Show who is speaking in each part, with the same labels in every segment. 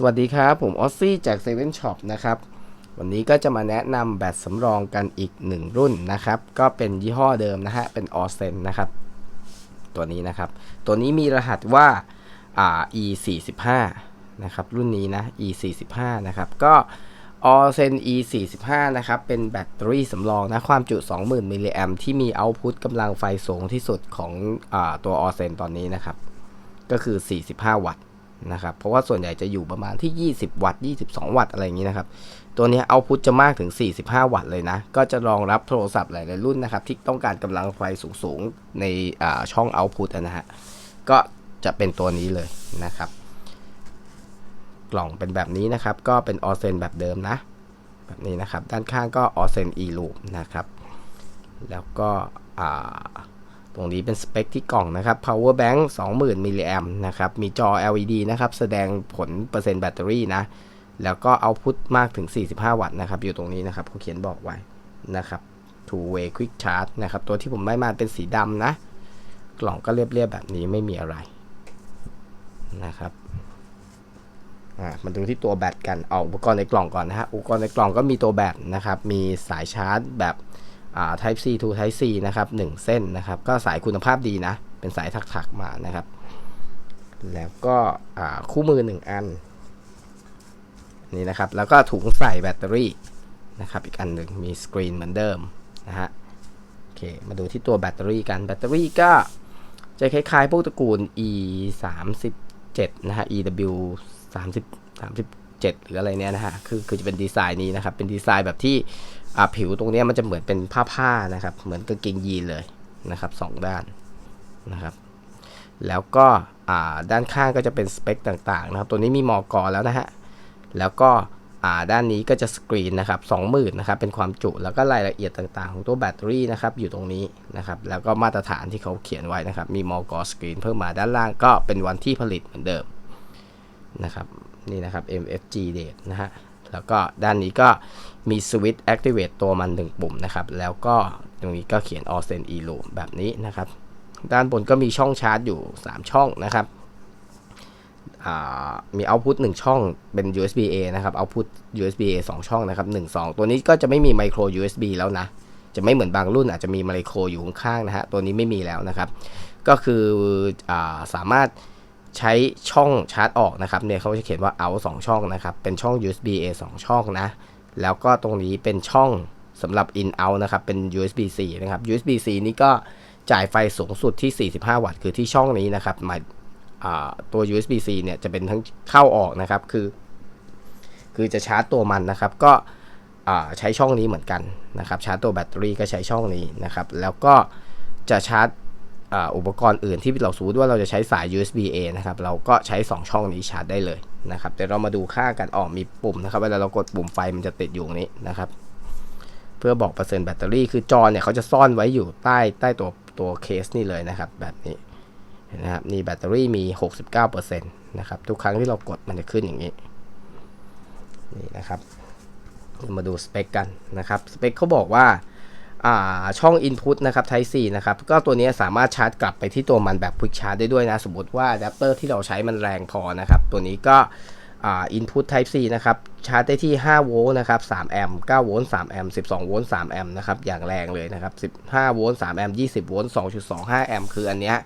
Speaker 1: สวัสดีครับ ผมออซซี่จากเซเว่นช็อปนะครับ วันนี้ก็จะมาแนะนำแบตสำรองกันอีกหนึ่งรุ่นนะครับ ก็เป็นยี่ห้อเดิมนะฮะ เป็นออเซนนะครับ ตัวนี้นะครับ ตัวนี้มีรหัสว่าอ่า e 4 5นะครับ รุ่นนี้นะ e 4 5นะครับ ก็ออเซน e 4 5นะครับ เป็นแบตเตอรี่สำรองนะ ความจุ 20,000 มิลลิแอมที่มีเอาต์พุตกำลังไฟสูงที่สุดของอตัวออเซนตอนนี้นะครับ ก็คือ 45 วัตต์ นะครับ เพราะว่าส่วนใหญ่จะอยู่ประมาณที่ 20 วัตต์ 22 วัตต์อะไรอย่างนี้นะครับ ตัวนี้เอาพุทจะมากถึง 45 วัตต์เลยนะ ก็จะรองรับโทรศัพท์หลาย ๆ รุ่นนะครับ ที่ต้องการกำลังไฟสูง ๆ ในช่องเอาพุทนะฮะ ก็จะเป็นตัวนี้เลยนะครับ กล่องเป็นแบบนี้นะครับ ก็เป็นออเซนแบบเดิมนะ แบบนี้นะครับ ด้านข้างก็ออเซน e loop นะครับ แล้วก็อ่า ตรงนี้เป็นสเปคที่กล่องนะครับ power bank 20,000มิลลิแอมนะครับ มีจอ LED นะครับ แสดงผลเปอร์เซ็นต์แบตเตอรี่นะ แล้วก็เอาพุทมากถึง 45 วัตต์นะครับ อยู่ตรงนี้นะครับเขาเขียนบอกไว้นะครับ two way quick charge นะครับ ตัวที่ผมได้มาเป็นสีดำนะ กล่องก็เรียบๆแบบนี้ไม่มีอะไรนะครับมาดูที่ตัวแบตกัน เอาอุปกรณ์ในกล่องก่อนนะฮะ อุปกรณ์ในกล่องก็มีตัวแบตนะครับ มีสายชาร์จแบบ Type C to Type C นะครับ1เส้นนะครับ ก็สายคุณภาพดีนะ เป็นสายถักๆมานะครับ แล้วก็คู่มือ 1 อัน นี่นะครับ แล้วก็ถุงใส่แบตเตอรี่นะครับ อีกอันหนึ่งมีสกรีนเหมือนเดิมนะฮะโอเค มาดูที่ตัวแบตเตอรี่กันแบตเตอรี่ก็จะคล้ายๆพวกตระกูล E 3 7นะฮะ EW 30 7 หรืออะไรเนี้ยนะฮะคือคือจะเป็นดีไซน์นี้นะครับ เป็นดีไซน์แบบที่ผิวตรงนี้มันจะเหมือนเป็นผ้าผ้านะครับ เหมือนกางเกงยีนเลยนะครับสองด้านนะครับ แล้วก็ด้านข้างก็จะเป็นสเปคต่างๆนะครับ ตัวนี้มีมอกอแล้วนะฮะ แล้วก็ด้านนี้ก็จะสกรีนนะครับ20,000นะครับ เป็นความจุ แล้วก็รายละเอียดต่างๆ ของตัวแบตเตอรี่นะครับ อยู่ตรงนี้นะครับ แล้วก็มาตรฐานที่เขาเขียนไว้นะครับ มีมอกอสกรีนเพิ่มมาด้านล่างก็เป็นวันที่ผลิตเหมือนเดิม นะครับนี่นะครับ MFG date นะฮะแล้วก็ด้านนี้ก็มีสวิตช์ activate ตัวมันหนึ่งปุ่มนะครับ แล้วก็ตรงนี้ก็เขียน all send e loop แบบนี้นะครับ ด้านบนก็มีช่องชาร์จอยู่ 3 ช่องนะครับมี output 1 ช่องเป็น USB A นะครับ output USB A 2 ช่องนะครับ 1 2 ตัวนี้ก็จะไม่มี micro USB แล้วนะ จะไม่เหมือนบางรุ่นอาจจะมี micro อยู่ข้างๆนะฮะ ตัวนี้ไม่มีแล้วนะครับ ก็คืออสามารถ ใช้ช่องชาร์จออกนะครับเนี่ยเขาจะเขียนว่า out 2ช่องนะครับ เป็นช่อง USB A 2 ช่องนะ แล้วก็ตรงนี้เป็นช่องสำหรับ in out นะครับ เป็น USB C นะครับ USB C นี่ก็จ่ายไฟสูงสุดที่ 45 วัตต์ คือที่ช่องนี้นะครับมาตัว USB C เนี่ยจะเป็นทั้งเข้าออกนะครับ คือ คือจะชาร์จตัวมันนะครับ ก็ใช้ช่องนี้เหมือนกันนะครับ ชาร์จตัวแบตเตอรี่ก็ใช้ช่องนี้นะครับ แล้วก็จะชาร์จ อุปกรณ์อื่นที่เราสมมติว่าเราจะใช้สาย USB A นะครับ เราก็ใช้ 2 ช่องนี้ชาร์จได้เลยนะครับแต่เรามาดูค่ากันออกมีปุ่มนะครับเวลาเรากดปุ่มไฟมันจะติดอยู่นี้นะครับ เพื่อบอกเปอร์เซ็นต์แบตเตอรี่คือจอเนี่ยเขาจะซ่อนไว้อยู่ใต้ใต้ตัวตัวเคสนี่เลยนะครับ แบบนี้นะครับนี่แบตเตอรี่มี 69%นะครับทุกครั้งที่เรากดมันจะขึ้นอย่างนี้นี่นะครับมาดูสเปคกันนะครับสเปคเขาบอกว่า ช่อง Input นะครับ Type C นะครับ ก็ตัวนี้สามารถชาร์จกลับไปที่ตัวมันแบบ Quick Charge ได้ด้วยนะ สมมติว่าอะแดปเตอร์ที่เราใช้มันแรงพอนะครับ ตัวนี้ก็ Input Type C นะครับ ชาร์จได้ที่ 5 โวลต์นะครับ 3 แอมป์ 9 โวลต์ 3 แอมป์ 12 โวลต์ 3 แอมป์นะครับ อย่างแรงเลยนะครับ 15 โวลต์ 3 แอมป์ 20 โวลต์ 2.25 แอมป์ คืออันเนี้ย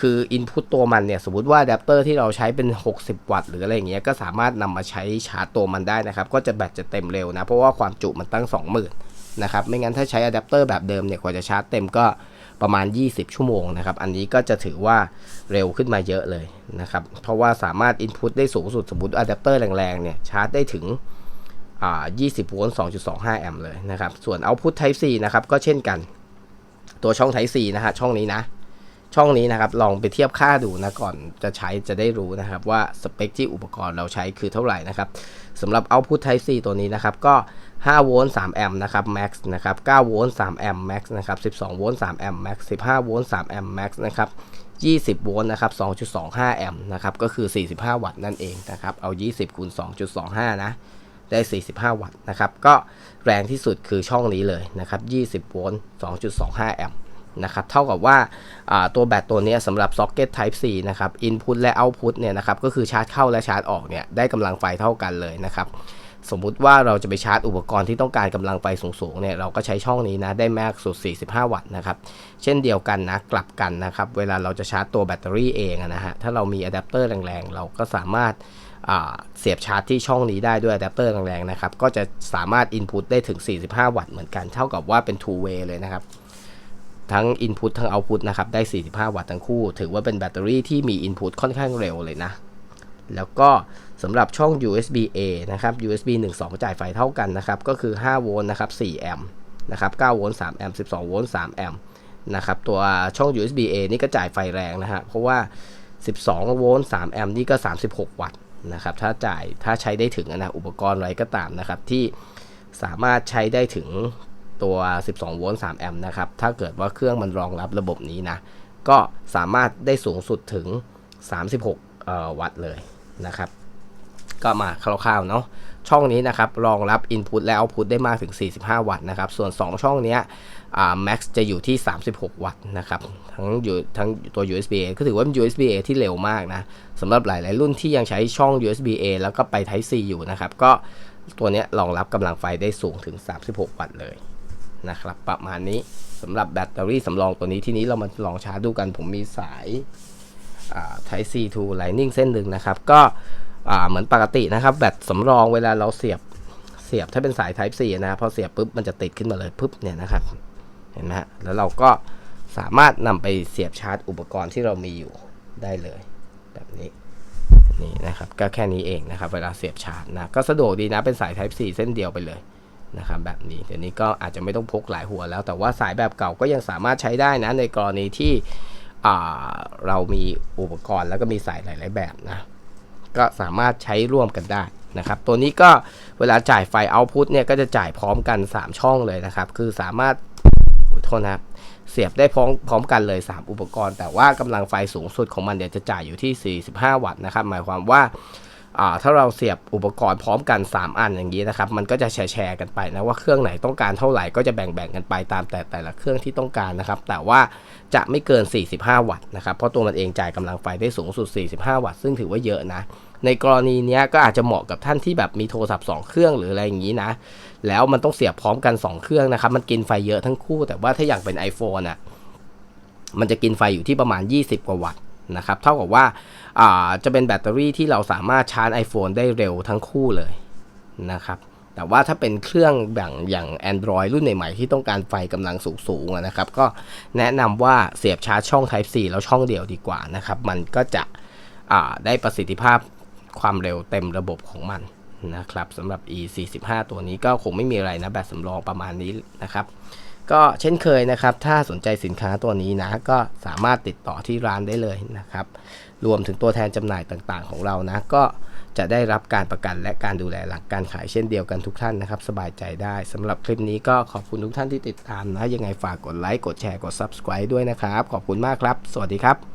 Speaker 1: คือ Input ตัวมันเนี่ย สมมติว่าอะแดปเตอร์ที่เราใช้เป็น 60 วัตต์ หรืออะไรอย่างเงี้ย ก็สามารถนำมาใช้ชาร์จตัวมันได้นะครับ ก็จะแบตจะเต็มเร็วนะ เพราะว่าความจุมันตั้ง 20,000 นะครับ ไม่งั้นถ้าใช้อะแดปเตอร์แบบเดิมเนี่ยกว่าจะชาร์จเต็มก็ประมาณ 20 ชั่วโมงนะครับ อันนี้ก็จะถือว่าเร็วขึ้นมาเยอะเลยนะครับ เพราะว่าสามารถ Input ได้สูงสุดสมมติอะแดปเตอร์แรงๆเนี่ยชาร์จได้ถึง 20 โวลต์ 2.25 แอมป์เลยนะครับ ส่วน Output Type C นะครับก็เช่นกัน ตัวช่อง Type C นะฮะช่องนี้นะ ช่องนี้นะครับลองไปเทียบค่าดูนะก่อนจะใช้จะได้รู้นะครับว่าสเปคที่อุปกรณ์เราใช้คือเท่าไหร่นะครับสำหรับ Output Type C ตัวนี้นะครับก็5โวลต์3แอมป์นะครับ max นะครับ9โวลต์3แอมป์ max นะครับ12โวลต์3แอมป์ max 15โวลต์3แอมป์ max นะครับ20 โวลต์นะครับ2.25 แอมป์นะครับก็คือ 45 วัตต์นั่นเองนะครับเอา 20คูณ2.25 นะ ได้ 45 วัตต์นะครับก็แรงที่สุดคือช่องนี้เลยนะครับ20 โวลต์2.25 แอมป์ นะครับเท่ากับว่าาตัวแบตตัวนี้สำหรับ Socket Type C นะครับ Input และ Output เนี่ยนะครับก็คือชาร์จเข้าและชาร์จออกเนี่ยได้กำลังไฟเท่ากันเลยนะครับสมมุติว่าเราจะไปชาร์จอุปกรณ์ที่ต้องการกำลังไฟสูงๆเนี่ยเราก็ใช้ช่องนี้นะได้มากสุด 45 วัตต์นะครับ เช่นเดียวกันนะกลับกันนะครับ เวลาเราจะชาร์จตัวแบตเตอรี่เองนะฮะถ้าเรามีอะแดปเตอร์แรงๆ เราก็สามารถเสียบชาร์จที่ช่องนี้ได้ด้วยอะแดปเตอร์แรงๆนะครับ ก็จะสามารถ Input ได้ถึง 45 วัตต์เหมือนกัน เท่ากับว่าเป็น two way เลยนะครับ ทั้ง Input ทั้ง Output นะครับ ได้ 45 วัตต์ทั้งคู่ ถือว่าเป็นแบตเตอรี่ที่มี Input ค่อนข้างเร็วเลยนะ แล้วก็สำหรับช่อง USB A นะครับ USB 1 2 จ่ายไฟเท่ากันนะครับ ก็คือ 5 โวลต์นะครับ 4 แอมป์นะครับ9โวลต์3แอมป์12 โวลต์3แอมป์นะครับ ตัวช่อง USB A นี่ก็จ่ายไฟแรงนะฮะ เพราะว่า 12 โวลต์3แอมป์นี่ก็ 36 วัตต์นะครับ ถ้าจ่าย ถ้าใช้ได้ถึงนะ อุปกรณ์อะไรก็ตามนะครับที่สามารถใช้ได้ถึง ตัว 12 โวลต์ 3 แอมป์นะครับ ถ้าเกิดว่าเครื่องมันรองรับระบบนี้นะ ก็สามารถได้สูงสุดถึง 36 วัตต์เลยนะครับ ก็มาคร่าวๆเนาะ ช่องนี้นะครับ รองรับ Input และ Output ได้มากถึง 45 วัตต์นะครับ ส่วน 2 ช่องนี้อ่า Max จะอยู่ที่ 36 วัตต์นะครับ ทั้งอยู่ทั้งตัว USB A ก็ถือว่าเป็น USB A ที่เร็วมากนะสำหรับหลายๆรุ่นที่ยังใช้ช่อง USB A แล้วก็ไป Type C อยู่นะครับ ก็ตัวนี้รองรับกำลังไฟได้สูงถึง 36 วัตต์เลย นะครับ ประมาณนี้สำหรับแบตเตอรี่สำรองตัวนี้ที่นี้เรามาลองชาร์จดูกัน ผมมีสาย Type C to Lightning เส้นหนึ่งนะครับ ก็อ่าเหมือนปกตินะครับ แบตสำรองเวลาเราเสียบเสียบถ้าเป็นสาย Type C นะพอเสียบปุ๊บมันจะติดขึ้นมาเลยปุ๊บเนี่ยนะครับเห็นไหมฮะแล้วเราก็สามารถนำไปเสียบชาร์จอุปกรณ์ที่เรามีอยู่ได้เลย แบบนี้นี่นะครับก็แค่นี้เองนะครับ เวลาเสียบชาร์จนะก็สะดวกดีนะเป็นสาย Type C เส้นเดียวไปเลย นะครับแบบนี้เดี๋ยวนี้ก็อาจจะไม่ต้องพกหลายหัวแล้ว แต่ว่าสายแบบเก่าก็ยังสามารถใช้ได้นะในกรณีที่เรามีอุปกรณ์แล้วก็มีสายหลาย ๆ แบบนะก็สามารถใช้ร่วมกันได้นะครับ ตัวนี้ก็เวลาจ่ายไฟ output เนี่ยก็จะจ่ายพร้อมกัน 3 ช่องเลยนะครับ คือสามารถโอ้ยโทษนะครับเสียบได้พร้อมพร้อมกันเลย 3 อุปกรณ์ แต่ว่ากำลังไฟสูงสุดของมันเนี่ยจะจ่ายอยู่ที่ 45 วัตต์นะครับ หมายความว่า ถ้าเราเสียบอุปกรณ์พร้อมกัน 3 อันอย่างนี้นะครับ มันก็จะแชร์กันไปนะว่าเครื่องไหนต้องการเท่าไหร่ก็จะแบ่งๆกันไปตามแต่แต่ละเครื่องที่ต้องการนะครับ แต่ว่าจะไม่เกิน 45 วัตต์นะครับ เพราะตัวมันเองจ่ายกำลังไฟได้สูงสุด 45 วัตต์ซึ่งถือว่าเยอะนะ ในกรณีนี้ก็อาจจะเหมาะกับท่านที่แบบมีโทรศัพท์ 2 เครื่องหรืออะไรอย่างนี้นะ แล้วมันต้องเสียบพร้อมกัน 2 เครื่องนะครับ มันกินไฟเยอะทั้งคู่ แต่ว่าถ้าอย่างเป็น iPhone อะ มันจะกินไฟอยู่ที่ประมาณ 20 กว่าวัตต์ นะครับ เท่ากับว่าาจะเป็นแบตเตอรี่ที่เราสามารถชาร์จ iPhone ได้เร็วทั้งคู่เลยนะครับ แต่ว่าถ้าเป็นเครื่องอย่างอย่าง Android รุ่นใหม่ๆ ที่ต้องการไฟกำลังสูงๆนะครับ ก็แนะนำว่าเสียบชาร์จช่อง Type C แล้วช่องเดียวดีกว่านะครับ มันก็จะได้ประสิทธิภาพความเร็วเต็มระบบของมันนะครับสำหรับ e 4 5ตัวนี้ก็คงไม่มีอะไรนะแบตสำรองประมาณนี้นะครับ ก็เช่นเคยนะครับ ถ้าสนใจสินค้าตัวนี้นะ ก็สามารถติดต่อที่ร้านได้เลยนะครับ รวมถึงตัวแทนจำหน่ายต่างๆ ของเรานะ ก็จะได้รับการประกันและการดูแลหลังการขายเช่นเดียวกันทุกท่านนะครับ สบายใจได้สำหรับคลิปนี้ก็ขอบคุณทุกท่านที่ติดตามนะ ยังไงฝากกดไลค์ กดแชร์ กด subscribe ด้วยนะครับ ขอบคุณมากครับ สวัสดีครับ